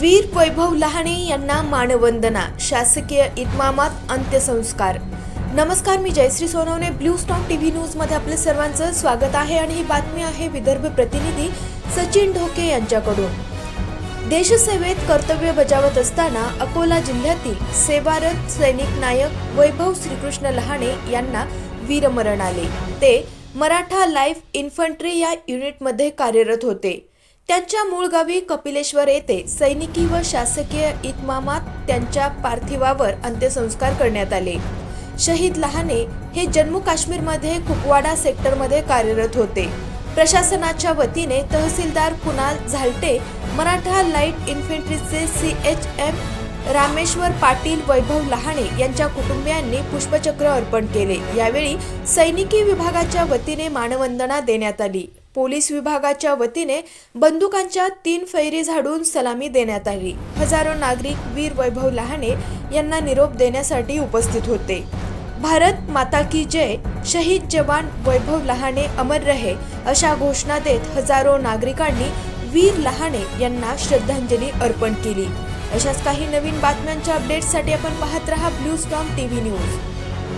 वीर वैभव लहाणे यांना मानवंदना शासकीय इतमामात अंत्यसंस्कार. नमस्कार मी Jayashree Sonawane Blue Stock TV न्यूजमध्ये आपलं सर्वांचं स्वागत आहे आणि ही बातमी आहे विदर्भ प्रतिनिधी सचिन ढोके यांच्याकडून. देशसेवेत कर्तव्य बजावत असताना अकोला जिल्ह्यातील सेवारत सैनिक नायक वैभव श्रीकृष्ण लहाणे यांना वीरमरण आले. ते मराठा लाईफ इन्फंट्री या युनिटमध्ये कार्यरत होते. त्यांच्या मूळ गावी कपिलेश्वर येथे सैनिकी व शासकीय इतमामात त्यांच्या पार्थिवावर अंत्यसंस्कार करण्यात आले. शहीद लहाने हे जम्मू काश्मीरमध्ये कुपवाडा सेक्टरमध्ये कार्यरत होते. प्रशासनाच्या वतीने तहसीलदार Kunal Zalte Maratha Light इन्फंट्रीचे C H M Rameshwar Patil Vaibhav Lahane यांच्या कुटुंबियांनी पुष्पचक्र अर्पण केले. यावेळी सैनिकी विभागाच्या वतीने मानवंदना देण्यात आली. पोलीस विभागाच्या वतीने बंदुकांच्या तीन फैरी झाडून सलामी देण्यात आली. हजारो नागरिक वीर वैभव लहाणे यांना निरोप देण्यासाठी उपस्थित होते. भारत माता की जय शहीद जवान वैभव लहाणे अमर रहे अशा घोषणा देत हजारो नागरिकांनी वीर लहाणे यांना श्रद्धांजली अर्पण केली. अशाच काही नवीन बातम्यांच्या अपडेट्ससाठी आपण पाहत रहा ब्लू स्टॉम टीव्ही न्यूज